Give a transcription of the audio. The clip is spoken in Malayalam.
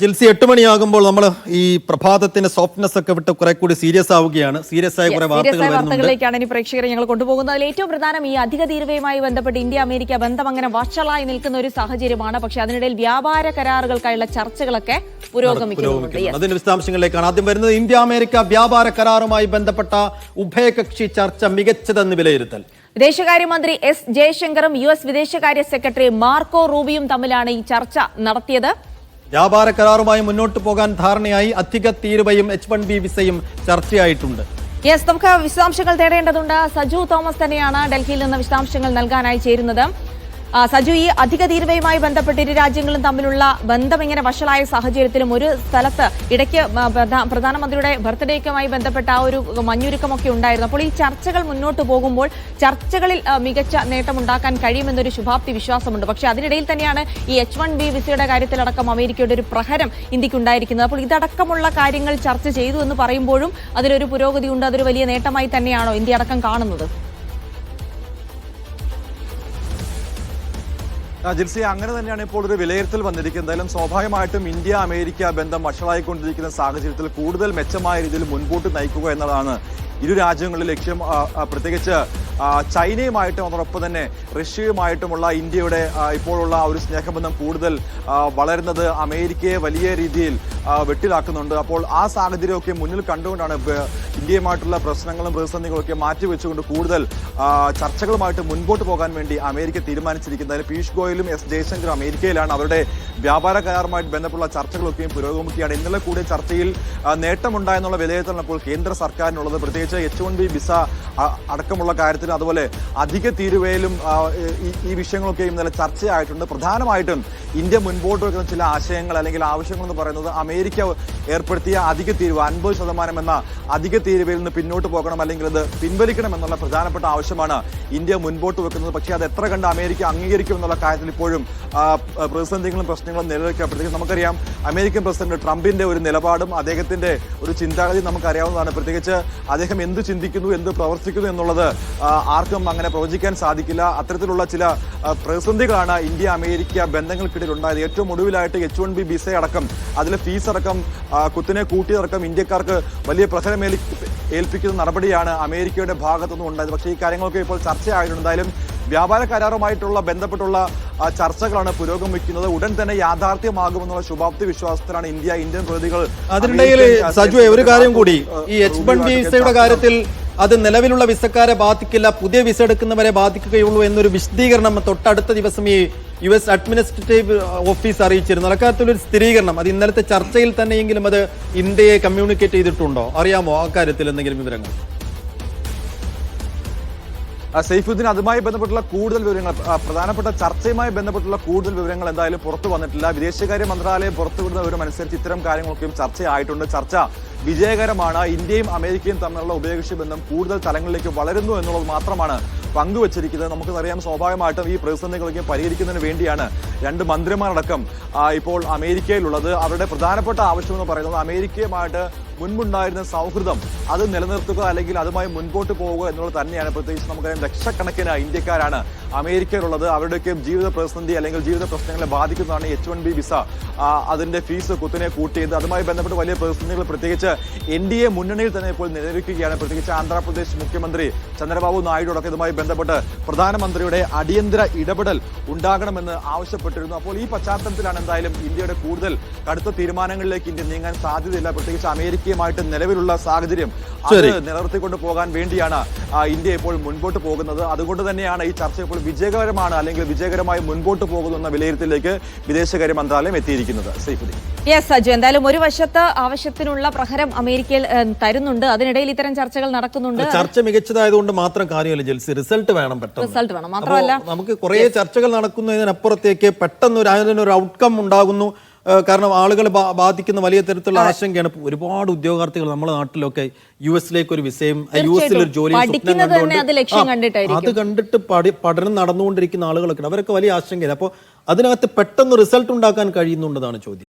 ജിൽസി എട്ട് മണിയാകുമ്പോൾ നമ്മൾ ഈ പ്രഭാതത്തിന്റെ സോഫ്റ്റ്നെസ് ഒക്കെ വിട്ട് കുറെ കൂടി സീരിയസ് ആവുകയാണ്. സീരിയസ് ആയ കുറെ വാർത്തകളിലേക്കാണ് ഇനി പ്രേക്ഷകരെ ഞങ്ങൾ കൊണ്ടുപോകുന്നത്. അതിൽ ഏറ്റവും പ്രധാനം ഈ അധിക തീരുവയുമായി ബന്ധപ്പെട്ട് ഇന്ത്യ അമേരിക്ക ബന്ധം അങ്ങനെ വഷളായി നിൽക്കുന്ന ഒരു സാഹചര്യമാണ്. പക്ഷെ അതിനിടയിൽ വ്യാപാര കരാറുകൾക്കായുള്ള ചർച്ചകളൊക്കെ പുരോഗമിക്കുന്നുണ്ട്. പുരോഗമിക്കുന്നു അതിന്റെ വിശദാംശങ്ങളിലേക്കാണ് ആദ്യം വരുന്നത്. ഇന്ത്യ അമേരിക്ക വ്യാപാര കരാറുമായി ബന്ധപ്പെട്ട ഉഭയകക്ഷി ചർച്ച മികച്ചതെന്ന് വിലയിരുത്തൽ. വിദേശകാര്യമന്ത്രി എസ് ജയശങ്കറും യു എസ് വിദേശകാര്യ സെക്രട്ടറി മാർക്കോ റൂബിയും തമ്മിലാണ് ഈ ചർച്ച നടത്തിയത്. വ്യാപാര കരാറുമായി മുന്നോട്ട് പോകാൻ ധാരണയായി അധിക തീരുവയും എച്ച് വൺ ബി വിസയും ചർച്ചയായിട്ടുണ്ട്. യെസ് നമുക്ക് വിശദാംശങ്ങൾ തേടേണ്ടതുണ്ട്. സജു തോമസ് തന്നെയാണ് ഡൽഹിയിൽ നിന്ന് വിശദാംശങ്ങൾ നൽകാനായി ചേരുന്നത്. സജു ഈ അധിക തീരുവയുമായി ബന്ധപ്പെട്ട് ഇരു രാജ്യങ്ങളും തമ്മിലുള്ള ബന്ധം ഇങ്ങനെ വഷളായ സാഹചര്യത്തിലും ഒരു സ്ഥലത്ത് ഇടയ്ക്ക് പ്രധാനമന്ത്രിയുടെ ബർത്ത്ഡേക്കുമായി ബന്ധപ്പെട്ട ആ ഒരു മഞ്ഞുരുക്കമൊക്കെ ഉണ്ടായിരുന്നു. അപ്പോൾ ഈ ചർച്ചകൾ മുന്നോട്ട് പോകുമ്പോൾ ചർച്ചകളിൽ മികച്ച നേട്ടമുണ്ടാക്കാൻ കഴിയുമെന്നൊരു ശുഭാപ്തി വിശ്വാസമുണ്ട്. പക്ഷെ അതിനിടയിൽ തന്നെയാണ് ഈ എച്ച് വൺ ബി വിസയുടെ കാര്യത്തിലടക്കം അമേരിക്കയുടെ ഒരു പ്രഹരം ഇന്ത്യക്കുണ്ടായിരിക്കുന്നത്. അപ്പോൾ ഇതടക്കമുള്ള കാര്യങ്ങൾ ചർച്ച ചെയ്തു എന്ന് പറയുമ്പോഴും അതിലൊരു പുരോഗതി ഉണ്ട് അതൊരു വലിയ നേട്ടമായി തന്നെയാണോ ഇന്ത്യ അടക്കം കാണുന്നത്? ജിൽസി അങ്ങനെ തന്നെയാണ് ഇപ്പോൾ ഒരു വിലയിരുത്തൽ വന്നിരിക്കുന്നത്. എന്തായാലും സ്വാഭാവികമായിട്ടും ഇന്ത്യ അമേരിക്ക ബന്ധം വഷളായിക്കൊണ്ടിരിക്കുന്ന സാഹചര്യത്തിൽ കൂടുതൽ മെച്ചമായ രീതിയിൽ മുൻപോട്ട് നയിക്കുക എന്നതാണ് ഇരു രാജ്യങ്ങളിലെ ലക്ഷ്യം. പ്രത്യേകിച്ച് ചൈനയുമായിട്ടും അതോടൊപ്പം തന്നെ റഷ്യയുമായിട്ടുമുള്ള ഇന്ത്യയുടെ ഇപ്പോഴുള്ള ഒരു സ്നേഹബന്ധം കൂടുതൽ വളരുന്നത് അമേരിക്കയെ വലിയ രീതിയിൽ വെട്ടിലാക്കുന്നുണ്ട്. അപ്പോൾ ആ സാഹചര്യമൊക്കെ മുന്നിൽ കണ്ടുകൊണ്ടാണ് ഇന്ത്യയുമായിട്ടുള്ള പ്രശ്നങ്ങളും പ്രതിസന്ധികളൊക്കെ മാറ്റിവെച്ചുകൊണ്ട് കൂടുതൽ ചർച്ചകളുമായിട്ട് മുൻപോട്ട് പോകാൻ വേണ്ടി അമേരിക്ക തീരുമാനിച്ചിരിക്കുന്നത്. അതിൽ പീയൂഷ് ഗോയലും എസ് ജയശങ്കറും അമേരിക്കയിലാണ്. അവരുടെ വ്യാപാര കരാറുമായിട്ട് ബന്ധപ്പെട്ടുള്ള ചർച്ചകളൊക്കെയും പുരോഗമിക്കുകയാണ്. ഇന്നലെ കൂടിയ ചർച്ചയിൽ നേട്ടമുണ്ടായെന്നുള്ള വിലയിരുത്തലാണ് ഇപ്പോൾ കേന്ദ്ര സർക്കാരിനുള്ളത്. പ്രത്യേകിച്ച് എച്ച് വൺ ബി വിസ അടക്കമുള്ള കാര്യത്തിൽ അതുപോലെ അധിക തീരുവയിലും ഈ- വിഷയങ്ങളൊക്കെ ഇന്നലെ ചർച്ചയായിട്ടുണ്ട്. പ്രധാനമായിട്ടും ഇന്ത്യ മുൻപോട്ട് വെക്കുന്ന ചില ആശയങ്ങൾ അല്ലെങ്കിൽ ആവശ്യങ്ങൾ എന്ന് പറയുന്നത് അമേരിക്ക ഏർപ്പെടുത്തിയ അധിക തീരുവ അൻപത് ശതമാനം എന്ന അധിക തീരുവയിൽ നിന്ന് പിന്നോട്ട് പോകണം അല്ലെങ്കിൽ അത് പിൻവലിക്കണം എന്നുള്ള പ്രധാനപ്പെട്ട ആവശ്യമാണ് ഇന്ത്യ മുൻപോട്ട് വെക്കുന്നത്. പക്ഷേ അത് എത്ര കണ്ട് അമേരിക്ക അംഗീകരിക്കും എന്നുള്ള കാര്യത്തിൽ ഇപ്പോഴും പ്രതിസന്ധികളും പ്രശ്നങ്ങളും നിലനിൽക്കുക പ്രത്യേകിച്ച് നമുക്കറിയാം അമേരിക്കൻ പ്രസിഡന്റ് ട്രംപിന്റെ ഒരു നിലപാടും അദ്ദേഹത്തിന്റെ ഒരു ചിന്താഗതി നമുക്കറിയാവുന്നതാണ്. പ്രത്യേകിച്ച് അദ്ദേഹം എന്ത് ചിന്തിക്കുന്നു എന്ത് പ്രവർത്തിക്കുന്നു എന്നുള്ളത് ആർക്കും അങ്ങനെ പ്രവചിക്കാൻ സാധിക്കില്ല. അത്തരത്തിലുള്ള ചില പ്രതിസന്ധികളാണ് ഇന്ത്യ അമേരിക്ക ബന്ധങ്ങൾക്കിടയിൽ ഉണ്ടായത് ഏറ്റവും ഒടുവിലായിട്ട് എച്ച് വൺ ബി വിസ അടക്കം അതിലെ ഫീസ് അടക്കം കുത്തിനെ കൂട്ടിയതടക്കം ഇന്ത്യക്കാർക്ക് വലിയ പ്രഹരമേലി ഏൽപ്പിക്കുന്ന നടപടിയാണ് അമേരിക്കയുടെ ഭാഗത്തുനിന്നും ഉണ്ടായത്. പക്ഷേ ഈ കാര്യങ്ങളൊക്കെ ഇപ്പോൾ ചർച്ചയായിട്ടുണ്ട്. എന്തായാലും വ്യാപാര കരാറുമായിട്ടുള്ള ബന്ധപ്പെട്ടുള്ള ചർച്ചകളാണ് പുരോഗമിക്കുന്നത് ഉടൻ തന്നെ യാഥാർത്ഥ്യമാകുമെന്നുള്ള ശുഭാപ്തി വിശ്വാസത്തിലാണ് ഇന്ത്യ ഇന്ത്യൻ പ്രതികൾ അതിനിടയിൽ സജു ഒരു കാര്യം കൂടി. ഈ എച്ച് വൺ ബി വിസയുടെ കാര്യത്തിൽ അത് നിലവിലുള്ള വിസക്കാരെ ബാധിക്കില്ല പുതിയ വിസ എടുക്കുന്നവരെ ബാധിക്കുകയുള്ളൂ എന്നൊരു വിശദീകരണം തൊട്ടടുത്ത ദിവസം ഈ യു എസ് അഡ്മിനിസ്ട്രേറ്റീവ് ഓഫീസ് അറിയിച്ചിരുന്നു. അക്കാര്യത്തിലൊരു സ്ഥിരീകരണം. അത് ഇന്നലത്തെ ചർച്ചയിൽ തന്നെയെങ്കിലും അത് ഇന്ത്യയെ കമ്മ്യൂണിക്കേറ്റ് ചെയ്തിട്ടുണ്ടോ? അറിയാമോ അക്കാര്യത്തിൽ എന്തെങ്കിലും വിവരങ്ങൾ? സൈഫുദ്ദീൻ അതുമായി ബന്ധപ്പെട്ടുള്ള കൂടുതൽ വിവരങ്ങൾ പ്രധാനപ്പെട്ട ചർച്ചയുമായി ബന്ധപ്പെട്ടുള്ള കൂടുതൽ വിവരങ്ങൾ എന്തായാലും പുറത്തു വന്നിട്ടില്ല. വിദേശകാര്യ മന്ത്രാലയം പുറത്തുവിടുന്ന വിവരം അനുസരിച്ച് ഇത്തരം കാര്യങ്ങളൊക്കെയും ചർച്ചയായിട്ടുണ്ട്. ചർച്ച വിജയകരമാണ്. ഇന്ത്യയും അമേരിക്കയും തമ്മിലുള്ള ഉഭയകക്ഷി ബന്ധം കൂടുതൽ തലങ്ങളിലേക്ക് വളരുന്നു എന്നുള്ളത് മാത്രമാണ് പങ്കുവച്ചിരിക്കുന്നത്. നമുക്കറിയാം സ്വാഭാവികമായിട്ടും ഈ പ്രതിസന്ധികളൊക്കെ പരിഹരിക്കുന്നതിന് വേണ്ടിയാണ് രണ്ട് മന്ത്രിമാരടക്കം ഇപ്പോൾ അമേരിക്കയിലുള്ളത്. അവരുടെ പ്രധാനപ്പെട്ട ആവശ്യം എന്ന് പറയുന്നത് അമേരിക്കയുമായിട്ട് മുൻപുണ്ടായിരുന്ന സൗഹൃദം അത് നിലനിർത്തുക അല്ലെങ്കിൽ അതുമായി മുൻപോട്ട് പോവുക എന്നുള്ളത് തന്നെയാണ്. പ്രത്യേകിച്ച് നമുക്കറിയാം ലക്ഷക്കണക്കിന് ഇന്ത്യക്കാരാണ് അമേരിക്കയിലുള്ളത്. അവരുടെയൊക്കെ ജീവിത പ്രതിസന്ധി അല്ലെങ്കിൽ ജീവിത പ്രശ്നങ്ങളെ ബാധിക്കുന്നതാണ് എച്ച് വൺ ബി വിസ അതിന്റെ ഫീസ് കുത്തിനെ കൂട്ടിയത്. അതുമായി ബന്ധപ്പെട്ട് വലിയ പ്രതിസന്ധികൾ പ്രത്യേകിച്ച് എൻ ഡി എ മുന്നണിയിൽ തന്നെ ഇപ്പോൾ നിലനിൽക്കുകയാണ്. പ്രത്യേകിച്ച് ആന്ധ്രാപ്രദേശ് മുഖ്യമന്ത്രി ചന്ദ്രബാബു നായിഡു അടക്കം ഇതുമായി ബന്ധപ്പെട്ട് പ്രധാനമന്ത്രിയുടെ അടിയന്തര ഇടപെടൽ ഉണ്ടാകണമെന്ന് ആവശ്യപ്പെട്ടിരുന്നു. അപ്പോൾ ഈ പശ്ചാത്തലത്തിലാണ് എന്തായാലും ഇന്ത്യയുടെ കൂടുതൽ കടുത്ത തീരുമാനങ്ങളിലേക്ക് ഇന്ത്യ നീങ്ങാൻ സാധ്യതയില്ല. പ്രത്യേകിച്ച് അമേരിക്കയുമായിട്ട് നിലവിലുള്ള സാഹചര്യം അത്. നിലനിർത്തിക്കൊണ്ട് പോകാൻ വേണ്ടിയാണ് ഇന്ത്യ ഇപ്പോൾ മുൻപോട്ട് പോകുന്നത്. അതുകൊണ്ട് തന്നെയാണ് ഈ ചർച്ച ഇപ്പോൾ വിജയകരമാണ് അല്ലെങ്കിൽ വിജയകരമായി മുൻപോട്ട് പോകുന്നു എന്ന വിലയിരുത്തലിലേക്ക് വിദേശകാര്യ മന്ത്രാലയം എത്തിയിരിക്കുന്നത്. സൈഫുദ്ദീൻ യെസ് സജു. എന്തായാലും ഒരു വശത്ത് ആവശ്യത്തിനുള്ള പ്രഹരം അമേരിക്കയിൽ തരുന്നുണ്ട്. അതിനിടയിൽ ഇത്തരം ചർച്ചകൾ നടക്കുന്നുണ്ട്. ചർച്ച മികച്ചതായതുകൊണ്ട് മാത്രം കാര്യമല്ല ജെൽസി. റിസൾട്ട് വേണം പെട്ടെന്ന്. റിസൾട്ട് വേണം. മാത്രമല്ല നമുക്ക് കുറേ ചർച്ചകൾ നടക്കുന്നതിനപ്പുറത്തേക്ക് പെട്ടെന്ന് ഒരു അതിനൊരു ഔട്ട്കം ഉണ്ടാകുന്നു. കാരണം ആളുകൾ ബാധിക്കുന്ന വലിയ തരത്തിലുള്ള ആശങ്കയാണ്. ഒരുപാട് ഉദ്യോഗാർത്ഥികൾ നമ്മുടെ നാട്ടിലൊക്കെ യു എസിലേക്ക് ഒരു വിസയും യു എസിൽ ഒരു ജോലി അത് കണ്ടിട്ട് പഠി- പഠനം നടന്നുകൊണ്ടിരിക്കുന്ന ആളുകളൊക്കെ അവരൊക്കെ വലിയ ആശങ്കയില്ല അപ്പോൾ അതിനകത്ത് പെട്ടെന്ന് റിസൾട്ട് ഉണ്ടാക്കാൻ കഴിയുന്നുണ്ടെന്നാണ് ചോദ്യം.